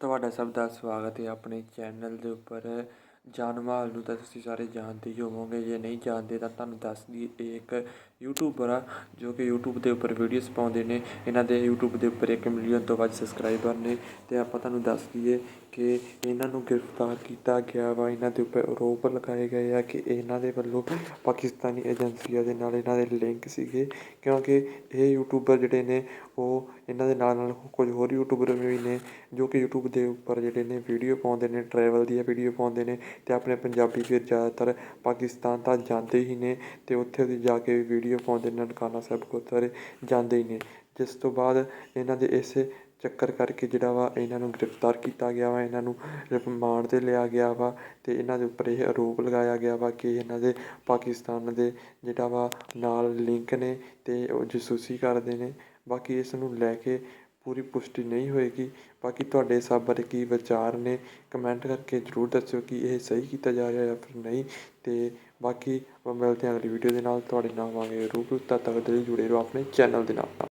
ਤੁਹਾਡਾ ਸਭ ਦਾ ਸਵਾਗਤ ਹੈ ਆਪਣੇ ਚੈਨਲ ਦੇ ਉੱਪਰ। ਜਾਨਮਾਲ ਨੂੰ ਤਾਂ ਤੁਸੀਂ ਸਾਰੇ ਜਾਣਦੇ ਹੀ ਹੋਵੋਗੇ, ਜੇ ਨਹੀਂ ਜਾਣਦੇ ਤਾਂ ਤੁਹਾਨੂੰ ਦੱਸ ਦਈਏ, ਇਹ ਇੱਕ ਯੂਟਿਊਬਰ ਆ, ਜੋ ਕਿ ਯੂਟਿਊਬ ਦੇ ਉੱਪਰ ਵੀਡੀਓਜ਼ ਪਾਉਂਦੇ ਨੇ। ਇਹਨਾਂ ਦੇ ਯੂਟਿਊਬ ਦੇ ਉੱਪਰ 1 ਮਿਲੀਅਨ ਤੋਂ ਵੱਧ ਸਬਸਕ੍ਰਾਈਬਰ ਨੇ। ਤੇ ਆਪਾਂ ਤੁਹਾਨੂੰ ਦੱਸ ਦਈਏ ਕਿ ਇਹਨਾਂ ਨੂੰ ਗ੍ਰਿਫਤਾਰ ਕੀਤਾ ਗਿਆ ਵਾ। ਇਹਨਾਂ ਦੇ ਉੱਪਰ ਆਰੋਪ ਲਗਾਏ ਗਏ ਆ ਕਿ ਇਹਨਾਂ ਦੇ ਵੱਲੋਂ ਪਾਕਿਸਤਾਨੀ ਏਜੰਸੀਆਂ ਦੇ ਨਾਲ ਇਹਨਾਂ ਦੇ ਲਿੰਕ ਸੀਗੇ। ਕਿਉਂਕਿ ਇਹ ਯੂਟਿਊਬਰ ਜਿਹੜੇ ਨੇ ਉਹ ਇਹਨਾਂ ਦੇ ਨਾਲ ਨਾਲ ਕੁਝ ਹੋਰ ਯੂਟਿਊਬਰ ਵੀ ਨੇ, ਜੋ ਕਿ ਯੂਟਿਊਬ ਦੇ ਉੱਪਰ ਜਿਹੜੇ ਨੇ ਵੀਡੀਓ ਪਾਉਂਦੇ ਨੇ ਟਰੈਵਲ ਦੀਆਂ ਵੀਡੀਓ ਪਾਉਂਦੇ ਨੇ ਅਤੇ ਆਪਣੇ ਪੰਜਾਬੀ ਫਿਰ ਜ਼ਿਆਦਾਤਰ ਪਾਕਿਸਤਾਨ ਤਾਂ ਜਾਂਦੇ ਹੀ ਨੇ ਅਤੇ ਉੱਥੇ ਦੀ ਜਾ ਕੇ ਵੀਡੀਓ ਪਾਉਂਦੇ ਨੇ, ਨਨਕਾਣਾ ਸਾਹਿਬ ਗੁਰਦੁਆਰੇ ਜਾਂਦੇ ਹੀ ਨੇ। ਜਿਸ ਤੋਂ ਬਾਅਦ ਇਹਨਾਂ ਦੇ ਇਸੇ ਚੱਕਰ ਕਰਕੇ ਜਿਹੜਾ ਵਾ ਇਹਨਾਂ ਨੂੰ ਗ੍ਰਿਫਤਾਰ ਕੀਤਾ ਗਿਆ ਵਾ, ਇਹਨਾਂ ਨੂੰ ਰਿਮਾਂਡ 'ਤੇ ਲਿਆ ਗਿਆ ਵਾ ਅਤੇ ਇਹਨਾਂ ਦੇ ਉੱਪਰ ਇਹ ਆਰੋਪ ਲਗਾਇਆ ਗਿਆ ਵਾ ਕਿ ਇਹਨਾਂ ਦੇ ਪਾਕਿਸਤਾਨ ਦੇ ਜਿਹੜਾ ਵਾ ਨਾਲ ਲਿੰਕ ਨੇ ਅਤੇ ਉਹ ਜਸੂਸੀ ਕਰਦੇ ਨੇ। ਬਾਕੀ ਇਸ ਨੂੰ ਲੈ ਕੇ ਪੂਰੀ ਪੁਸ਼ਟੀ ਨਹੀਂ ਹੋਏਗੀ। ਬਾਕੀ ਤੁਹਾਡੇ ਸਭ ਬਾਰੇ ਕੀ ਵਿਚਾਰ ਨੇ, ਕਮੈਂਟ ਕਰਕੇ ਜ਼ਰੂਰ ਦੱਸਿਓ ਕਿ ਇਹ ਸਹੀ ਕੀਤਾ ਜਾ ਰਿਹਾ ਜਾਂ ਫਿਰ ਨਹੀਂ। ਅਤੇ ਬਾਕੀ ਆਪਾਂ ਮਿਲਦੇ ਹਾਂ ਅਗਲੀ ਵੀਡੀਓ ਦੇ ਨਾਲ। ਤੁਹਾਡੇ ਨਾਲ ਆਵਾਂਗੇ ਰੂਬਰੂ ਤਦ ਤੱਕ ਦੇ ਲਈ ਜੁੜੇ ਰਹੋ ਆਪਣੇ ਚੈਨਲ ਦੇ ਨਾਲ।